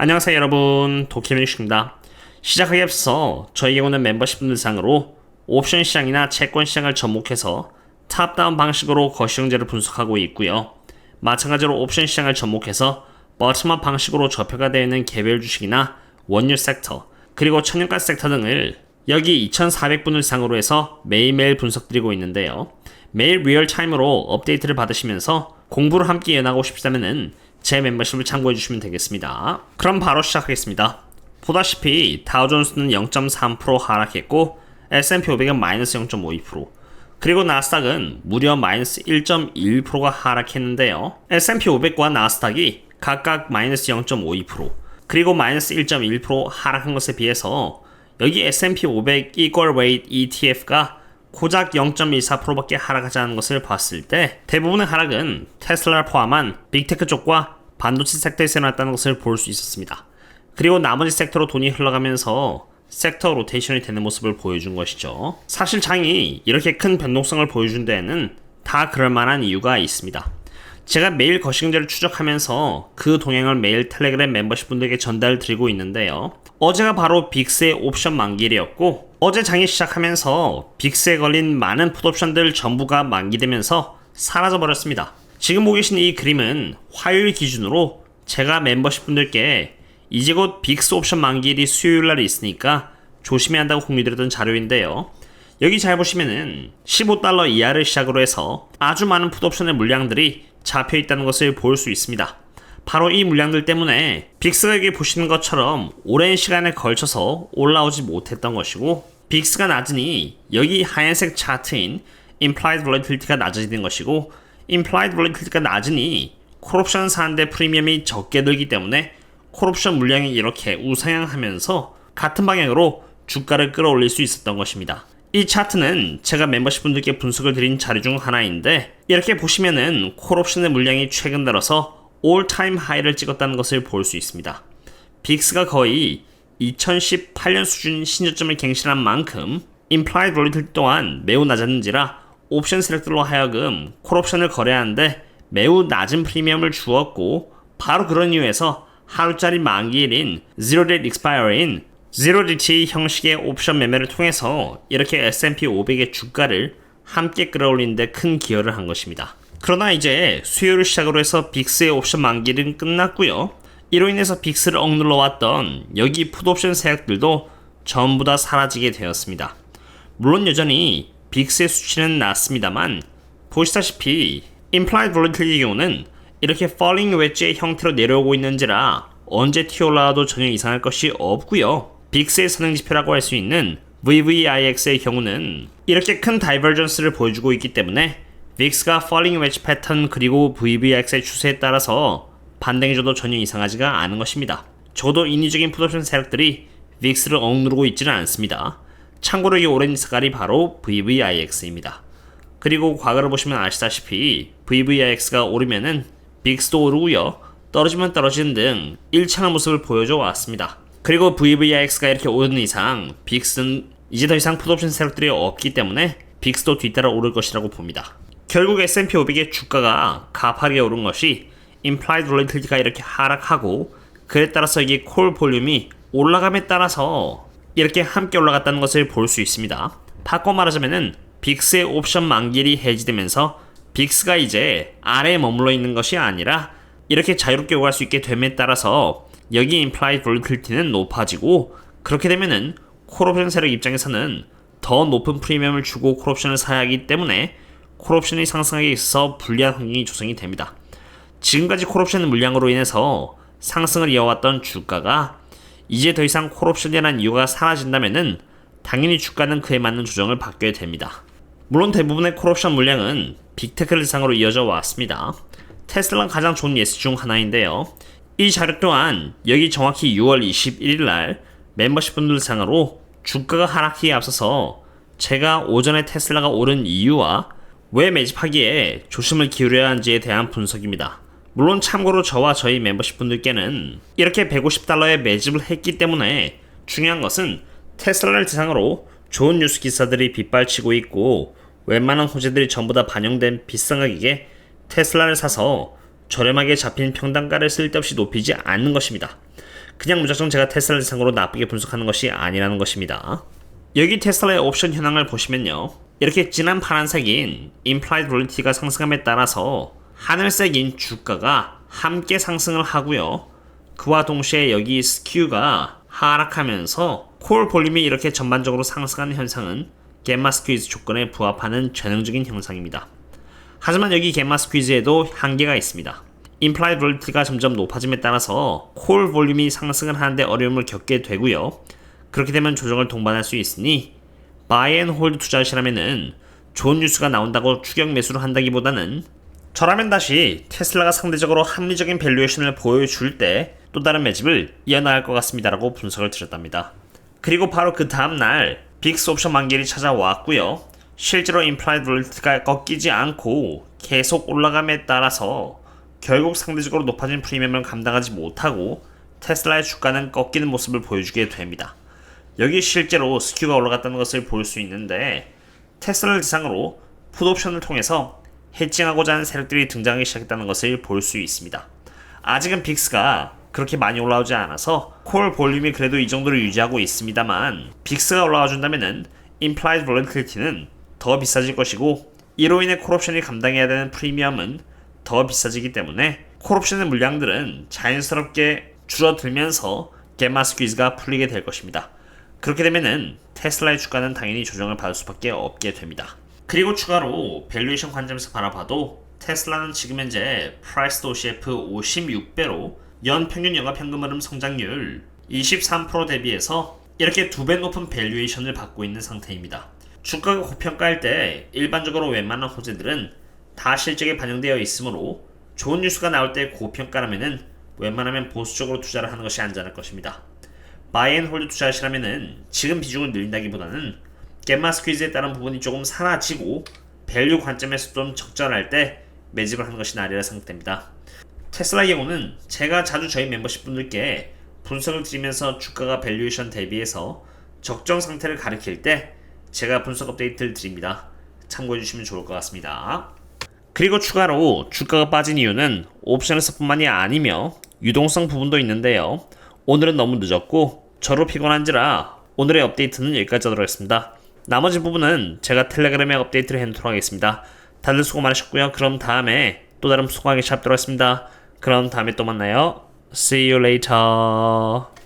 안녕하세요 여러분. 도키미닉입니다. 시작하기 앞서 저희 경우는 멤버십 분들 상으로 옵션 시장이나 채권 시장을 접목해서 탑다운 방식으로 거시경제를 분석하고 있고요. 마찬가지로 옵션 시장을 접목해서 버텀업 방식으로 접표가 되어 있는 개별 주식이나 원유 섹터 그리고 천연가스 섹터 등을 여기 2400분을 상으로 해서 매일매일 분석드리고 있는데요. 매일 리얼타임으로 업데이트를 받으시면서 공부를 함께 이어나가고 싶다면은 제 멤버십을 참고해 주시면 되겠습니다. 그럼 바로 시작하겠습니다. 보다시피 다우존스는 0.3% 하락했고 S&P 500은 마이너스 0.52% 그리고 나스닥은 무려 마이너스 1.1%가 하락했는데요. S&P 500과 나스닥이 각각 마이너스 0.52% 그리고 마이너스 1.1% 하락한 것에 비해서 여기 S&P 500 Equal Weight ETF가 고작 0.14%밖에 하락하지 않은 것을 봤을 때 대부분의 하락은 테슬라를 포함한 빅테크 쪽과 반도체 섹터에서 일어났다는 것을 볼 수 있었습니다. 그리고 나머지 섹터로 돈이 흘러가면서 섹터 로테이션이 되는 모습을 보여준 것이죠. 사실 장이 이렇게 큰 변동성을 보여준 데에는 다 그럴 만한 이유가 있습니다. 제가 매일 거시경제를 추적하면서 그 동향을 매일 텔레그램 멤버십 분들에게 전달 드리고 있는데요. 어제가 바로 빅스의 옵션 만기일이었고 어제 장이 시작하면서 빅스에 걸린 많은 풋옵션들 전부가 만기되면서 사라져 버렸습니다. 지금 보고 계신 이 그림은 화요일 기준으로 제가 멤버십 분들께 이제 곧 빅스 옵션 만기일이 수요일날 있으니까 조심해야 한다고 공유드렸던 자료인데요. 여기 잘 보시면은 15달러 이하를 시작으로 해서 아주 많은 풋옵션의 물량들이 잡혀 있다는 것을 볼 수 있습니다. 바로 이 물량들 때문에 여기 보시는 것처럼 오랜 시간에 걸쳐서 올라오지 못했던 것이고 빅스가 낮으니 여기 하얀색 차트인 implied volatility가 낮아지는 것이고 implied volatility가 낮으니 콜옵션 사는데 프리미엄이 적게 들기 때문에 콜옵션 물량이 이렇게 우상향하면서 같은 방향으로 주가를 끌어올릴 수 있었던 것입니다. 이 차트는 제가 멤버십 분들께 분석을 드린 자료 중 하나인데 이렇게 보시면은 콜 옵션의 물량이 최근 들어서 올타임 하이를 찍었다는 것을 볼 수 있습니다. 빅스가 거의 2018년 수준 신저점을 갱신한 만큼 implied volatility 또한 매우 낮았는지라 옵션 세력들로 하여금 콜 옵션을 거래하는데 매우 낮은 프리미엄을 주었고 바로 그런 이유에서 하루짜리 만기일인 Zero Date Expire인 Zero DT 형식의 옵션 매매를 통해서 이렇게 S&P 500의 주가를 함께 끌어올리는데 큰 기여를 한 것입니다. 그러나 이제 수요일 시작으로 해서 빅스의 옵션 만기일은 끝났고요. 이로 인해서 빅스를 억눌러 왔던 여기 풋옵션 세력들도 전부 다 사라지게 되었습니다. 물론 여전히 빅스의 수치는 낮습니다만 보시다시피 implied volatility 경우는 이렇게 falling wedge의 형태로 내려오고 있는지라 언제 튀어올라도 전혀 이상할 것이 없고요. 빅스의 선행 지표라고 할 수 있는 VVIX의 경우는 이렇게 큰 다이버전스를 보여주고 있기 때문에 빅스가 falling wedge 패턴 그리고 VVX의 추세에 따라서 반등해줘도 전혀 이상하지가 않은 것입니다. 저도 인위적인 풋옵션 세력들이 빅스를 억누르고 있지는 않습니다. 참고로 이 오렌지 색깔이 바로 VVIX입니다. 그리고 과거를 보시면 아시다시피 VVIX가 오르면은 빅스도 오르고요. 떨어지면 떨어지는 등 일창한 모습을 보여줘 왔습니다. 그리고 VVIX가 이렇게 오르는 이상 빅스는 이제 더 이상 풋옵션 세력들이 없기 때문에 빅스도 뒤따라 오를 것이라고 봅니다. 결국 S&P 500의 주가가 가파르게 오른 것이 implied volatility가 이렇게 하락하고 그에 따라서 이게 콜 볼륨이 올라감에 따라서 이렇게 함께 올라갔다는 것을 볼 수 있습니다. 바꿔 말하자면은 빅스의 옵션 만기일이 해지되면서 빅스가 이제 아래에 머물러 있는 것이 아니라 이렇게 자유롭게 오갈 수 있게 됨에 따라서 여기 implied volatility는 높아지고 그렇게 되면은 콜옵션 세력 입장에서는 더 높은 프리미엄을 주고 콜옵션을 사야 하기 때문에 콜옵션이 상승하기 있어서 불리한 환경이 조성이 됩니다. 지금까지 콜옵션 물량으로 인해서 상승을 이어왔던 주가가 이제 더 이상 콜옵션이라는 이유가 사라진다면은 당연히 주가는 그에 맞는 조정을 받게 됩니다. 물론 대부분의 콜옵션 물량은 빅테크를 대상으로 이어져 왔습니다. 테슬라가 가장 좋은 예시 중 하나인데요. 이 자료 또한 여기 정확히 6월 21일 날 멤버십 분들 상으로 주가가 하락기에 앞서서 제가 오전에 테슬라가 오른 이유와 왜 매집하기에 조심을 기울여야 하는지에 대한 분석입니다. 물론 참고로 저와 저희 멤버십 분들께는 이렇게 150달러에 매집을 했기 때문에 중요한 것은 테슬라를 대상으로 좋은 뉴스 기사들이 빗발치고 있고 웬만한 호재들이 전부 다 반영된 비싼 가격에 테슬라를 사서 저렴하게 잡힌 평단가를 쓸데없이 높이지 않는 것입니다. 그냥 무작정 제가 테슬라 대상으로 나쁘게 분석하는 것이 아니라는 것입니다. 여기 테슬라의 옵션 현황을 보시면요. 이렇게 진한 파란색인 implied volatility 상승함에 따라서 하늘색인 주가가 함께 상승을 하고요. 그와 동시에 여기 스큐가 하락하면서 콜 볼륨이 이렇게 전반적으로 상승하는 현상은 겜마 스퀴즈 조건에 부합하는 전형적인 현상입니다. 하지만 여기 겜마 스 퀴즈에도 한계가 있습니다. 임플라이 볼티가 점점 높아짐에 따라서 콜 볼륨이 상승을 하는데 어려움을 겪게 되고요. 그렇게 되면 조정을 동반할 수 있으니 바이 앤 홀드 투자하시라면은 좋은 뉴스가 나온다고 추격 매수를 한다기보다는 저라면 다시 테슬라가 상대적으로 합리적인 밸류에이션을 보여줄 때 또 다른 매집을 이어나갈 것 같습니다라고 분석을 드렸답니다. 그리고 바로 그 다음날 빅스 옵션 만기일이 찾아왔고요. 실제로 임플라이드 볼트가 꺾이지 않고 계속 올라감에 따라서 결국 상대적으로 높아진 프리미엄을 감당하지 못하고 테슬라의 주가는 꺾이는 모습을 보여주게 됩니다. 여기 실제로 스큐가 올라갔다는 것을 볼 수 있는데 테슬라를 대상으로 풋옵션을 통해서 해칭하고자 하는 세력들이 등장하기 시작했다는 것을 볼 수 있습니다. 아직은 빅스가 그렇게 많이 올라오지 않아서 콜 볼륨이 그래도 이 정도로 유지하고 있습니다만 빅스가 올라와 준다면은 implied volatility는 더 비싸질 것이고 이로 인해 콜옵션이 감당해야 되는 프리미엄은 더 비싸지기 때문에 콜옵션의 물량들은 자연스럽게 줄어들면서 게마 스퀴즈가 풀리게 될 것입니다. 그렇게 되면은 테슬라의 주가는 당연히 조정을 받을 수밖에 없게 됩니다. 그리고 추가로 밸류에이션 관점에서 바라봐도 테슬라는 지금 현재 프라이스 도시F 56배로 연 평균 영업 현금 흐름 성장률 23% 대비해서 이렇게 두 배 높은 밸류에이션을 받고 있는 상태입니다. 주가가 고평가할 때 일반적으로 웬만한 호재들은 다 실적에 반영되어 있으므로 좋은 뉴스가 나올 때 고평가라면은 웬만하면 보수적으로 투자를 하는 것이 안전할 것입니다. 바이앤홀드 투자하시라면은 지금 비중을 늘린다기보다는 겜마 스퀴즈에 따른 부분이 조금 사라지고 밸류 관점에서 좀 적절할 때 매집을 하는 것이 나리라 생각됩니다. 테슬라의 경우는 제가 자주 저희 멤버십 분들께 분석을 드리면서 주가가 밸류에이션 대비해서 적정 상태를 가리킬 때 제가 분석 업데이트를 드립니다. 참고해 주시면 좋을 것 같습니다. 그리고 추가로 주가가 빠진 이유는 옵션에서뿐만이 아니며 유동성 부분도 있는데요. 오늘은 너무 늦었고 저로 피곤한지라 오늘의 업데이트는 여기까지 하도록 하겠습니다. 나머지 부분은 제가 텔레그램에 업데이트를 해놓도록 하겠습니다. 다들 수고 많으셨고요. 그럼 다음에 또 다른 수고하기 샵도록 하겠습니다. 그럼 다음에 또 만나요. See you later.